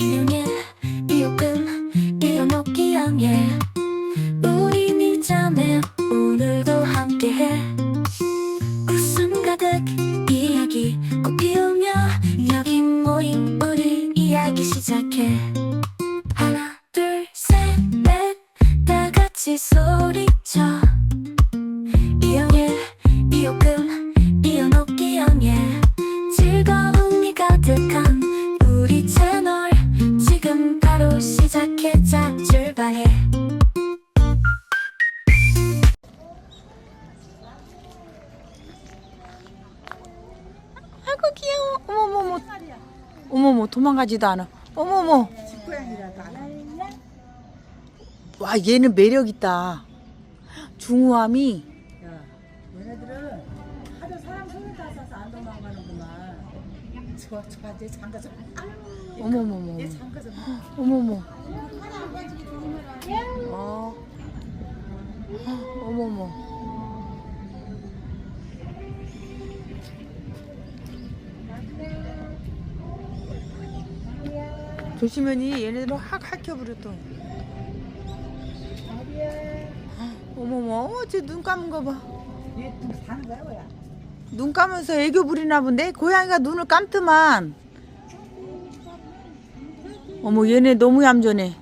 이 어머머 도망가지도 않아. 어머머. 와 얘는 매력 있다. 중후함이 야, 얘네들은 하도 사람 손을 따서서 안 도망가는구만. 좋아, 좋아, 이제 장가 좀. 아유, 어머머머. 얘 장가 좀. 어머머. 어. 어머머. 조심하니 얘네들은 확 또. 어머머, 어머, 쟤 눈 감은 거 봐. 얘좀 사는 거야, 뭐야? 눈 감으면서 애교 부리나 본데? 고양이가 눈을 감더만. 어머, 얘네 너무 얌전해.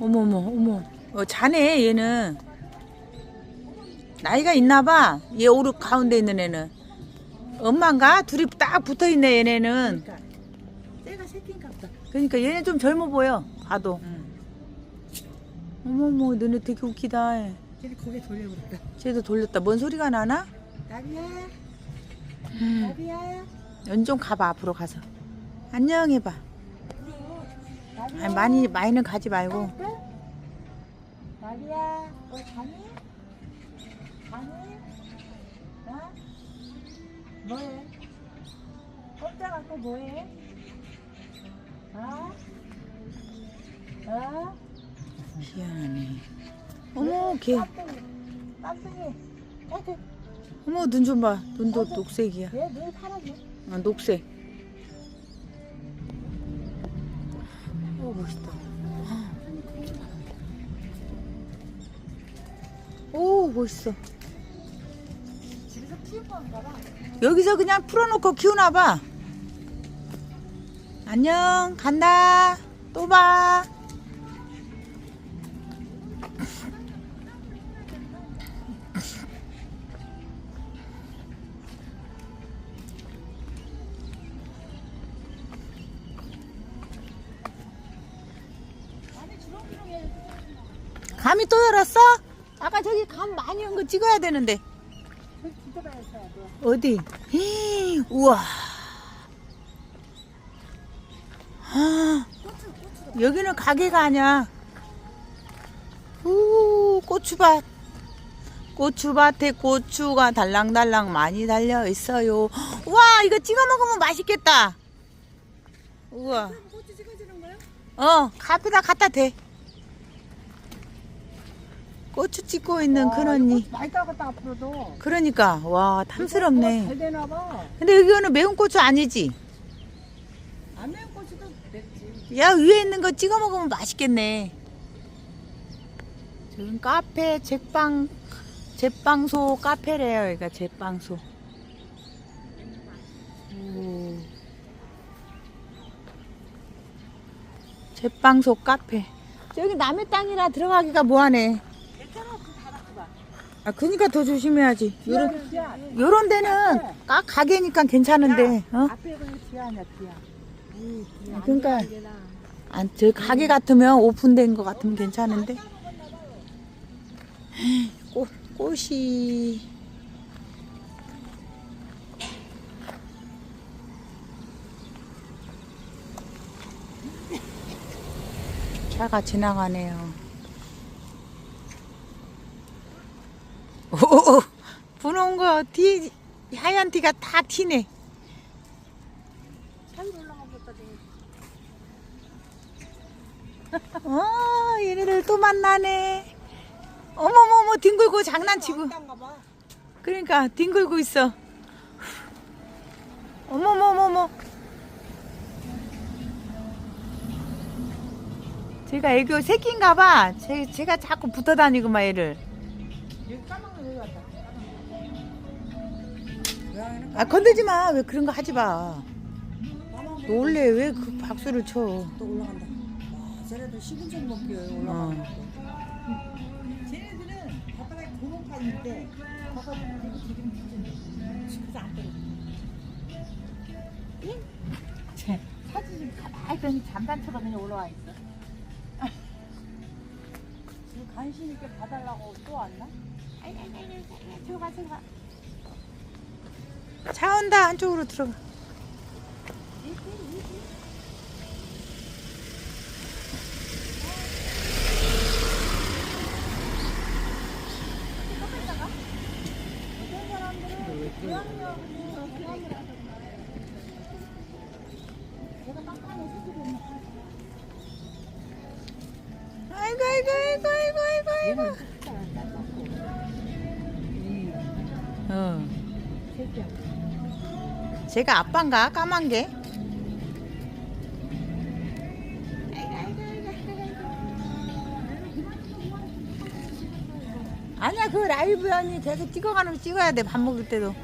어머머, 어머. 어, 자네, 얘는. 나이가 있나 봐. 얘 오른 가운데 있는 애는. 엄마인가? 둘이 딱 붙어 있네, 얘네는. 그러니까. 그러니까 얘네 좀 젊어 보여. 봐도. 응. 어머머, 너네 되게 웃기다. 쟤는 고개 돌려버렸다. 쟤도 돌렸다. 뭔 소리가 나나? 나비야, 음. 나비야, 연좀 가봐, 앞으로 가서. 안녕 해봐. 나비야. 아니, 많이, 많이는 가지 말고. 나비야, 너 자니? 자니? 어? 뭐해? 꼼짝 않고 뭐해? 어? 어? 희한하네. 어머, 걔. 깜빡이. 애들, 어머, 눈 좀 봐. 눈도 녹색이야. 얘눈 파랗게. 어, 녹색. 오, 멋있다. 오, 멋있어. 여기서 그냥 풀어놓고 키우나 봐. 안녕, 간다. 또 봐. 감이 또 열었어? 아까 저기 감 많이 온 거 찍어야 되는데. 어디? 헤이, 우와. 아, 여기는 가게가 아니야. 우, 고추밭. 고추밭에 고추가 달랑달랑 많이 달려 있어요. 와, 이거 찍어 먹으면 맛있겠다. 우와. 어, 카페다 갖다 대. 고추 찍고 있는 큰 언니. 많이 따갔다 앞으로도. 그러니까, 와, 탐스럽네. 잘 되나 봐. 근데 여기는 매운 고추 아니지? 야 위에 있는 거 찍어 먹으면 맛있겠네. 저긴 카페 제빵 제빵소 카페래요. 여기가 제빵소. 오. 제빵소 카페. 저기 남의 땅이라 들어가기가 뭐하네. 그. 아 그니까 더 조심해야지. 요런 요런 데는 가, 가게니까 괜찮은데. 어? 앞에 그냥 지하. 아, 그러니까 안, 저 가게 같으면 오픈된 거 같으면 괜찮은데. 꽃, 꽃이. 차가 지나가네요. 오, 분홍 거, 티, 하얀 티가 다 튀네. 산이 올라가 보다 어, 얘네들 또 만나네. 어머머머, 뒹굴고 장난치고. 그러니까, 뒹굴고 있어. 어머머머머. 제가 애교 새끼인가 봐. 제, 제가 자꾸 붙어 다니고 막 얘를. 아 건들지 마. 왜 그런 거 하지 마. 놀래 왜 그 박수를 쳐. 또 올라간다. 와, 쟤네들 10분 먹기에 어. 올라가는 거. 쟤네들은 바닥에 고목판인데 바닥에 그리고 지금 무슨 그래서 안 떨어져. 쟤 사진 가만히 있더니 잠단처럼 그냥 올라와 있어. 지금 간신 있게 봐달라고 또 왔나? 들어가 들어가. 차 온다 안쪽으로 들어가. 아이고 아이고 아이고 아이고 아이고 아이고. 어. 제가 아빠인가? 까만 게? 아니야 그 라이브 언니 계속 찍어가는 거 찍어야 돼 밥 먹을 때도.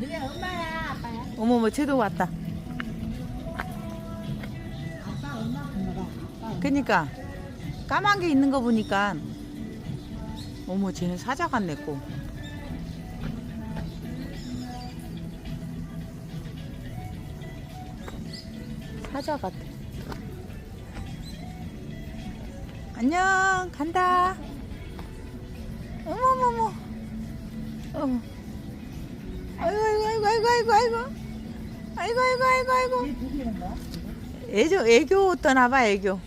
너네 엄마야 아빠야? 어머머 쟤도 왔다. 아빠 엄마 엄마가 아빠 그니까. 까만 게 있는 거 보니까 어머 쟤는 사자 같네 꼭. 사자 같아. 안녕 간다. 어머머머. 어머. 아이고 아이고 아이고 아이고 아이고 아이고. 아이고 아이고 아이고? 애교 애교 떠나봐 애교.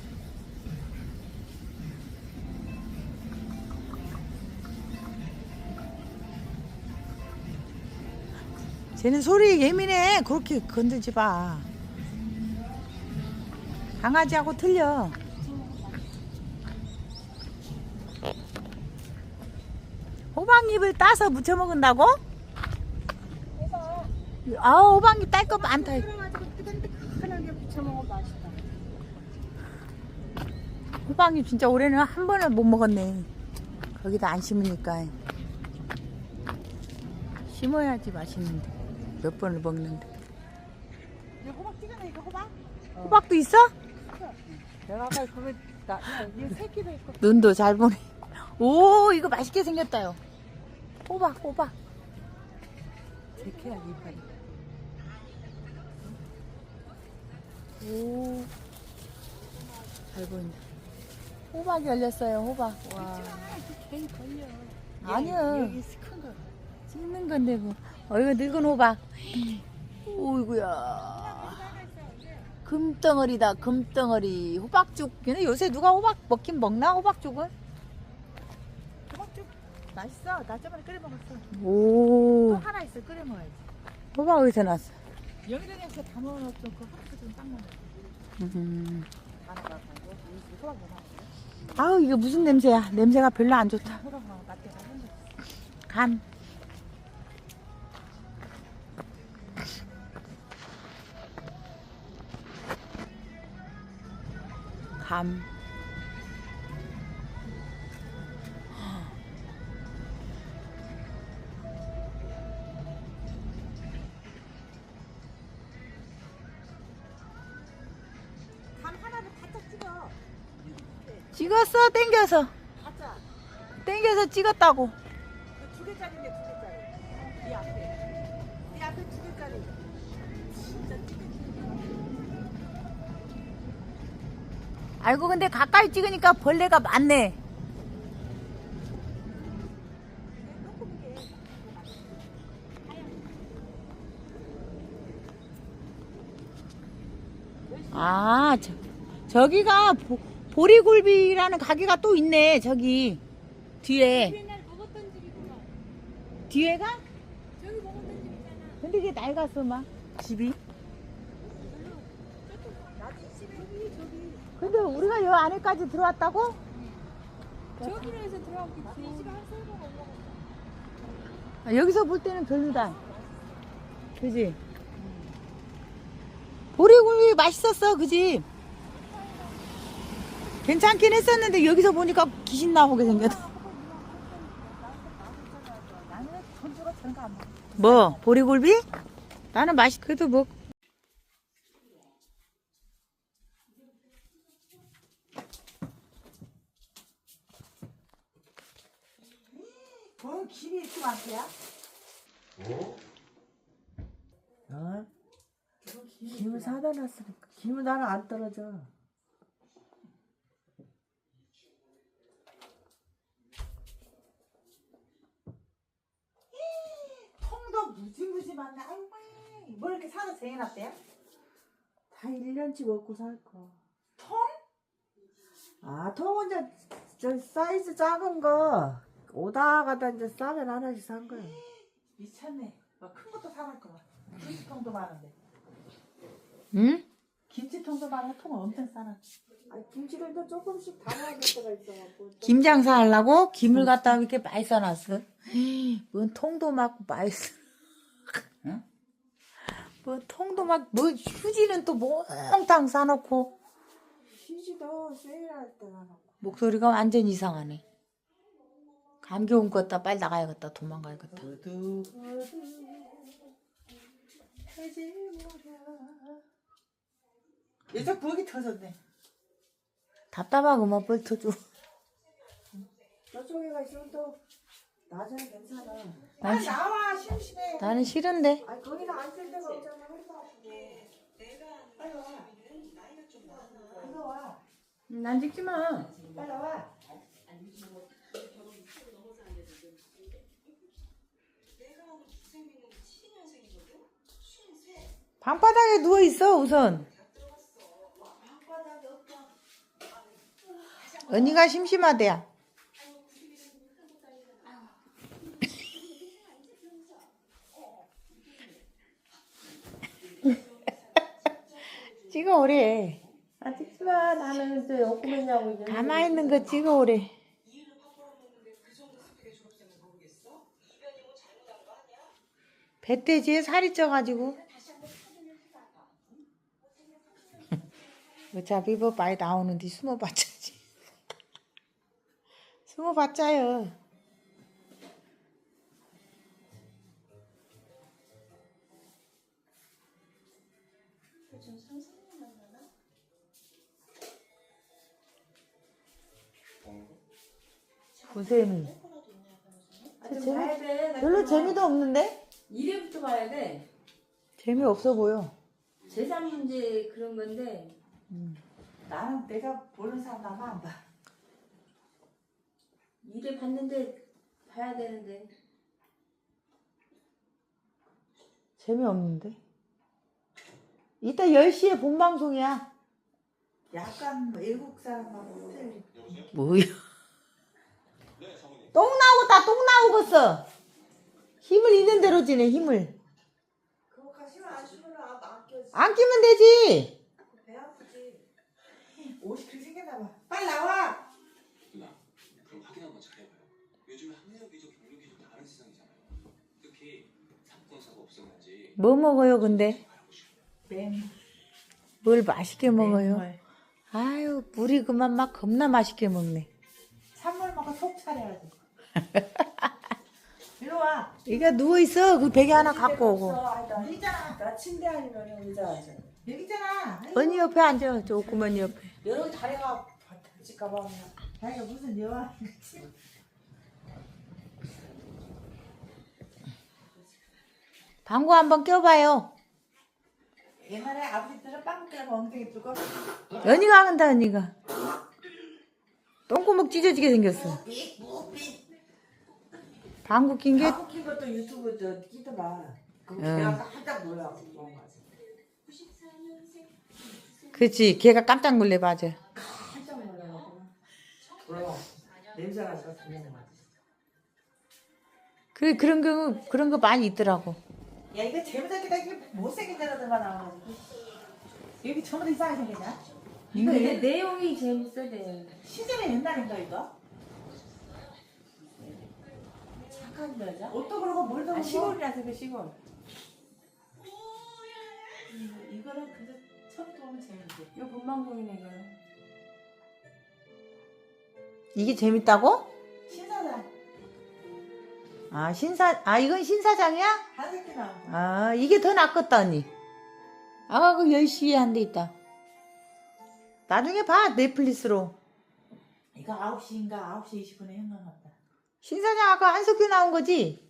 쟤는 소리 예민해. 그렇게 건들지 마. 강아지하고 틀려. 호박잎을 따서 무쳐 먹은다고? 아, 호박잎 딸 거 많다. 호박잎 진짜 올해는 한 번을 못 먹었네. 거기다 안 심으니까. 심어야지 맛있는데. 몇 번을 먹는데. 얘 호박 찍어내니까 호박? 호박도 있어? 내가 아까 그거 나, 얘 새끼도 있고 눈도 잘 보네. 오, 이거 맛있게 생겼다요. 호박, 호박. 제캐야 이빨이. 오. 잘 보인다. 호박이 열렸어요, 호박. 와. 괜히 걸려. 아니야. 여기 큰 거. 찍는 건데 뭐. 어이구 늙은 호박. 오이구야. 금덩어리다 금덩어리. 호박죽. 근데 요새 누가 호박 먹긴 먹나 호박죽을? 호박죽 맛있어. 나 저번에 끓여 먹었어. 오. 또 하나 있어. 끓여 먹어야지. 호박 어디서 났어? 여기다가 담아놓은 그 호박도 좀딱 먹어. 음. 아우 이거 무슨 냄새야? 냄새가 별로 안 좋다. 간. 찍어. 찍었어 땡겨서. 땡겨서 찍었다고 두 개짜리인데 알고 근데 가까이 찍으니까 벌레가 많네 아 저, 저기가 보, 보리굴비라는 가게가 또 있네 저기 뒤에. 뒤에가? 저기 먹었던 집이잖아. 근데 이게 낡았어 막 집이 나도 이 집에 여기 저기. 근데 우리가 여 안에까지 들어왔다고? 저기로 해서 올라갔어. 아, 여기서 볼 때는 별로다. 그지? 보리굴비 맛있었어, 그지? 괜찮긴 했었는데 여기서 보니까 귀신 나오게 생겼다. 뭐 보리굴비? 나는 맛이 그래도 뭐 돈 김이 이렇게 많대야? 어? 김을 사다 김은 나는 안 떨어져. 통도 무지무지 많네. 아이고, 뭘 이렇게 사서 생해놨대요? 다 1년치 먹고 살 거. 통? 아, 통은 이제 저 사이즈 작은 거 오다 가다 이제 싸면 하나씩 산 거야. 미쳤네. 뭐큰 것도 사갈 거. 김치통도 많은데. 응? 김치통도 많은데 통은 엄청 싸나. 아, 김치를 또 조금씩 담아야 될 때가 있어갖고. 김 장사하려고 김을 갖다 이렇게 많이 써놨어. 뭔 통도 막 많이 써. 응? 뭐 통도 막 뭐 휴지는 또 몽땅 싸놓고 휴지도 세일할 때가 놓고. 목소리가 완전 이상하네. 감기 온 것 같다. 빨리 나가야겠다. 도망가야겠다. 두두 해지 모 여. 얘저 부엌이 터졌네. 답답하고만 뻘 터줘. 저쪽에 가 있으면 또 나중에 괜찮아. 난아 시- 나와 심심해. 나는 싫은데. 아 거기는 앉을 데가 없잖아. 허리가 아프게. 빨리 와. 빨리 와. 난 찍지 마. 빨리 와. 방바닥에 누워 있어 우선. 언니가 심심하대야. 찍어 오래. 아 찍지 마. 나는 이제 이제. 가만히 있는 거 찍어 오래. 배돼지에 살이 쪄가지고. 어차피 뭐 많이 나오는데 숨어봤자지. 숨어봤자요. 구세미. 나 별로 재미도 없는데? 이래부터 봐야 돼. 재미없어 보여. 재산 문제 그런 건데. 나는 내가 보는 사람 나만 안 봐. 이래 봤는데 봐야 되는데. 재미없는데? 이따 10시에 본방송이야. 약간 외국 사람하고 틀리. 뭐야? 똥 나오고 다똥 나오겠어. 힘을 있는 대로 지내 힘을. 그거 가시면 안 쉬면 안 아껴지. 안 끼면 되지. 배 아프지. 옷이 그렇게 생겼나 봐. 빨리 나와. 그럼 확인 한번 잘해봐요. 요즘에 학력 위조, 경력 위조 다른 세상이잖아요. 특히 사건 사고 없었는지 뭐 먹어요 근데? 뱀. 뭘 맛있게 먹어요? 맹물. 아유 물이 그만 막 겁나 맛있게 먹네. 찬물 먹고 속 차려야지. 이리 와. 이가 누워 있어. 그 베개 하나 갖고 오고. 여기 있잖아. 나 침대 아니면 의자 앉아. 여기 있잖아. 언니 옆에 앉아. 조금 언니 옆에. 여러 다리가 다칠까봐. 다리가 무슨 여왕 방구 한번 껴봐요. 옛날에 아버지들은 빵 깨고 엉덩이 뚫고 언니가 한다 언니가. 똥구멍 찢어지게 생겼어. 방구 낀게낀 것도 유튜브 저 끼더라. 그거 응. 내가 깜짝 놀라고 그런 거지. 그렇지. 걔가 깜짝 놀래 맞아. 냄새. 그 그런 거 그런 거 많이 있더라고. 야 이거 재밌었겠다 이게 못생긴 데라들만 나와가지고. 여기 전부 이상하게 생겼냐? 이거 근데 옛- 내용이 재밌어 내. 시절의 옛날인가 이거? 착한 여자. 옷도 그러고 뭘도 아 그러고. 시골이라서 그 시골. 이거는 근데 처음 보면 재밌지. 이거 본방송이네 이거. 이게 재밌다고? 신사장 아 신사 아 이건 신사장이야? 한새끼 나온 거. 아 이게 더 낫겠다 언니. 아가 그 10시에 한 대 있다. 나중에 봐 넷플릭스로. 이거 9시인가 9시 20분에 현관 갔다. 신사장 아까 한석규 나온 거지?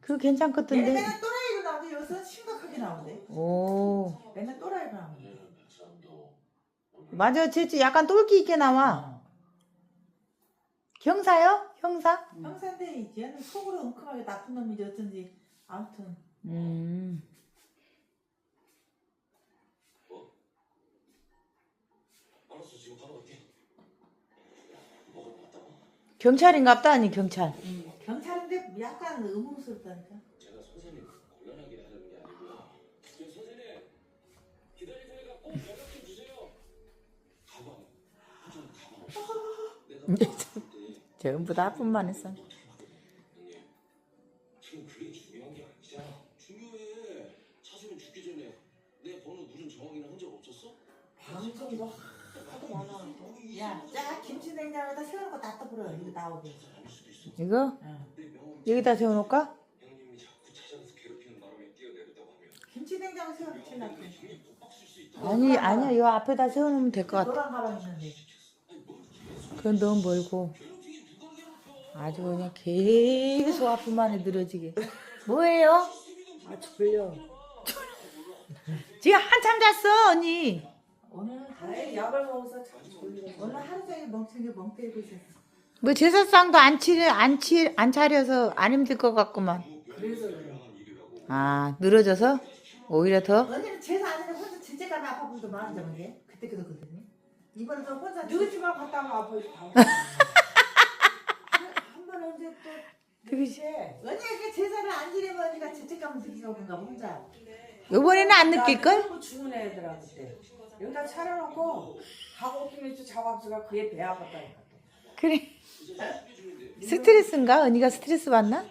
그거 괜찮겠던데. 맨날 또라이로 나오는데 여기서 심각하게 나오는데. 오 맨날 또라이로 나오는데. 맞아 쟤 약간 똘끼 있게 나와. 형사요? 형사? 형사인데 얘는 속으로 웅큼하게 나쁜 놈이지 어쩐지 아무튼 음. 알았어 지금 바로 갈게 먹으러 갔다고? 경찰인갑다 아니 경찰. 경찰인데 약간 의문스럽다니까. 제가 선생님 곤란하게 하려는 게 아니고 저 선생님 기다릴 테니까 꼭 연락 좀 주세요 가방 좀 가방 내가 봤을 때 전부 다 아픔만 했어. 지금 그게 중요한 게 아니잖아 중요해 차주는 죽기 전에 내 번호 누른 정황이나 흔적 없었어? 방송도 하도 많아. 야, 자 김치 냉장고에다 세우고 다 떠버려 이거 나오게. 아닐 수도 있어 이거 응. 내 명함 여기다 세워놓을까? 형님이 자꾸 찾아가서 괴롭히는 바람에 뛰어내렸다고 하면 김치 냉장고 못 박을 수 있다 아니 아니야 이 앞에다 세워놓으면 될 것 같아. 노란 가방 있는데. 그건 너무 멀고 아주 그냥 계속 아픔만에 늘어지게. 뭐예요? 아 졸려. 지금 한참 잤어 언니. 오늘 하루 약을 먹어서 참 졸려. 오늘 하루 종일 멍청이 멍 때리고 있었어. 뭐 제사상도 안 치려 안 치 안 차려서 안 힘들 것 같구만. 그래서 그래. 아 늘어져서 오히려 더. 언니는 제사 안 했는데 혼자 제재감이 아파 보도 많은데 언제? 그때 그도 그랬니? 이번에 또 혼자 누구 집에 갔다 와 아파 한번 언제 또 그러지. 언니가 그 제사를 안 지내면 언니가 죄책감을 느끼고 그런가 봐, 혼자 요번에는 안 느낄 걸? 너무 주문해야 되더라 그때 여기다 차려놓고 가고 오기면 또 작업수가 그게 배 아팠다니까 그래. 스트레스인가? 언니가 스트레스 받나?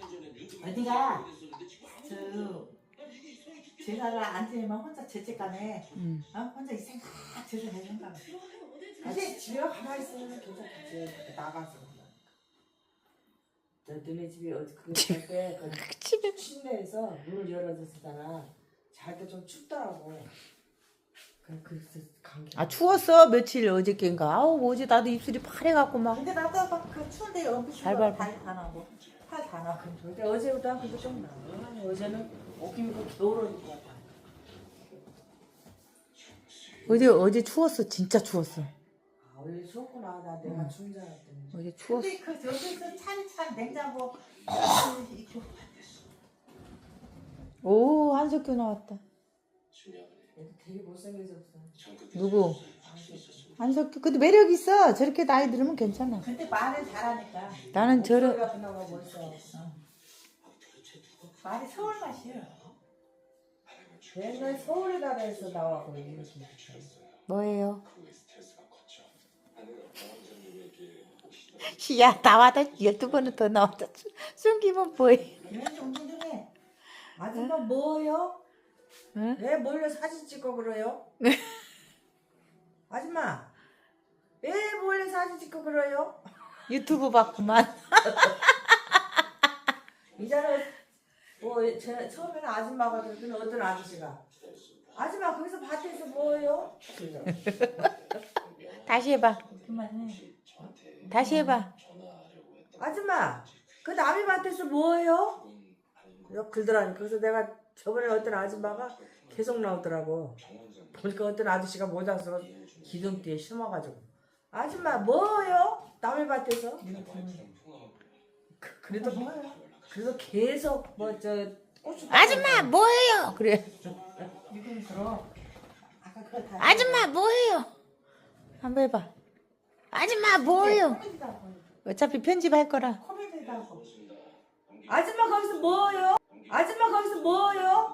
언니가 저 제사를 안 지내면 혼자 죄책감에 음. 어? 혼자 이 생각 제사 내 생각 근데 집에 가만히 있으면 괜찮겠지 그때 나가서 너 너네 집이 어디 그 집에. 침대에서 문을 열어줬잖아 잘때 좀 춥더라고 그 그래서 감기 아 추웠어 며칠 어저께인가. 아우 어제 나도 입술이 파래갖고 막. 근데 나도 막그 추운데 연기 잘 밟아. 발다 나고 팔 다 나고 근데 어제보다 그래도 좀 나아 어제는 옷기 입고 겨울 옷 입고 왔다 어제 어제 추웠어 진짜 추웠어. 아 원래 추웠구나 나 내가 추운 줄 알았더니 어제 추웠어. 근데 그 여기서 찬찬 냉장고 이렇게 오 한석규 나왔다. 얘도 되게 못생겨졌어 누구? 한석규. 근데 매력 있어. 저렇게 나이 들으면 괜찮아. 근데 말을 잘하니까 나는 저런 소리가 벌써 말이 서울 맛이야 옛날 서울에다 해서 나와고 이렇게 뭐예요? 야 나와도 열두 번은 더 나왔다. 숨기면 정도 중에 아줌마 뭐요? 응? 왜 몰래 사진 찍고 그래요? 아줌마 왜 몰래 사진 찍고 그래요? 유튜브 봤구만. 이자는 뭐 제, 처음에는 아줌마가 그랬더니 어떤 아저씨가 아줌마 거기서 밭에서 뭐예요? 다시 해봐. 그만해 다시 해봐. 아줌마 그 남의 밭에서 뭐예요? 역 글더라니 그래서 내가 저번에 어떤 아줌마가 계속 나오더라고 보니까 어떤 아저씨가 모자 쓰고 기둥 뒤에 심어가지고 아줌마 뭐예요? 남의 밭에서? 그- 그래도 그래도 계속 뭐 저 고추 아줌마 뭐예요? 그래. 아줌마 뭐예요? 한번 해봐. 아줌마 하고 어차피 편집할 거라. 코미디도 하고 아줌마 거기서 뭐예요? 아줌마 거기서 뭐예요?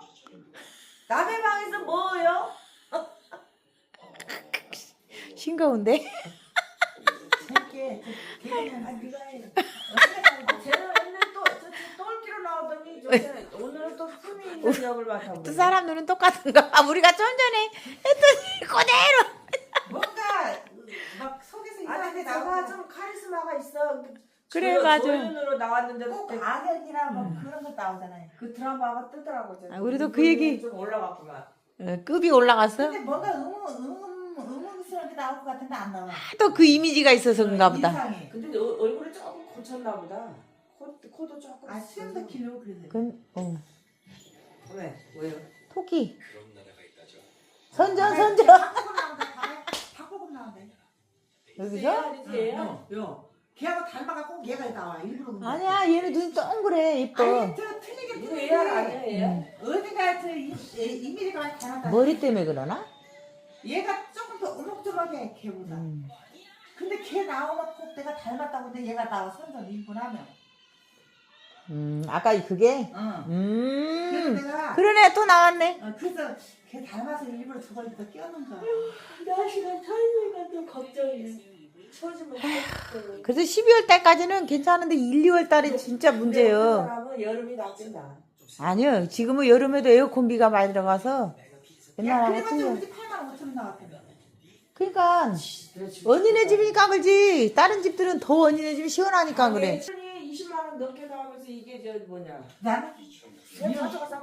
남의 방에서 뭐예요? 싱거운데? 개그맨 아 네가 해 쟤는 맨날 또저 똘끼로 나오더니 저 쟤는 오늘은 또 품이 있는 역을 맡아보고 두 사람 눈은 똑같은가? 아, 우리가 좀 전에 했더니 그대로. 막 속에서 아니 이상하게 근데 나오고 좀 카리스마가 있어 그래 맞아. 조연으로 나왔는데도 꼭 그때 악역이나 뭐 그런 거 나오잖아요. 그 드라마가 뜨더라고. 이제. 아, 우리도 그 얘기- 좀 올라갔구만. 어, 급이 올라갔어? 근데 뭔가 의문 의문 의문스럽게 나올 것 같은데 안 나와. 또 그 이미지가 있어서 그런가 보다. 이상해. 근데 어- 얼굴을 조금 고쳤나 보다. 코, 코도 조금. 아 수염도 길고 그래서. 그건 어. 왜? 왜요? 토끼. 그런 나라가 있다죠. 선전 선전. 바꾸고 나온다. 바꾸고 나온다. 여기서? 아니지 얘야. 요, 요. 걔하고 닮아갖고 얘가 나와 일부러. 그런 거야. 아니야 얘는 눈이 동그래 이뻐. 아니 저 틀리게 이거 틀리게. 얘야 아니야 얘야? 어디가 저 이- 이- 이미리가 많이 닮았다. 머리 때문에 그러나? 얘가 조금 더 우먹조먹해 걔보다. 음. 근데 걔 나오면 꼭 내가 닮았다고 근데 얘가 나와 선전 인분하면. 음 아까 그게. 응. 그래서 음. 내가 그러네 또 나왔네. 어, 그래서 걔 닮아서 일부러 저걸 더 끼얹는 거야. 날씨가 차이니까 좀 걱정이네. 걱정. 그래서 12월 달까지는 괜찮은데 1, 2월 달에 진짜 문제예요. 사람은 여름이 낫진다. 아니요 지금은 여름에도 에어컨비가 많이 들어가서 야, 옛날하고 그래봤자 틀려. 우리 8만 5천 원 나왔거든. 그러니까 언니네 집이니까 그렇지 다른 집들은 더 언니네 집이 시원하니까 그래. 20만 원 넘게 나오면서 이게 저 뭐냐? 나는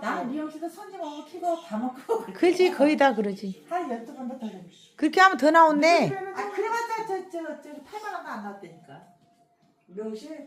나는 미용실에서 손님 오고 키고 다 먹고 그렇지 거의 다 그러지. 한 12번 더 그래. 그렇게 하면 더 나온대. 아 그래봤자 저저 저 8만 원도 안 나왔다니까. 명실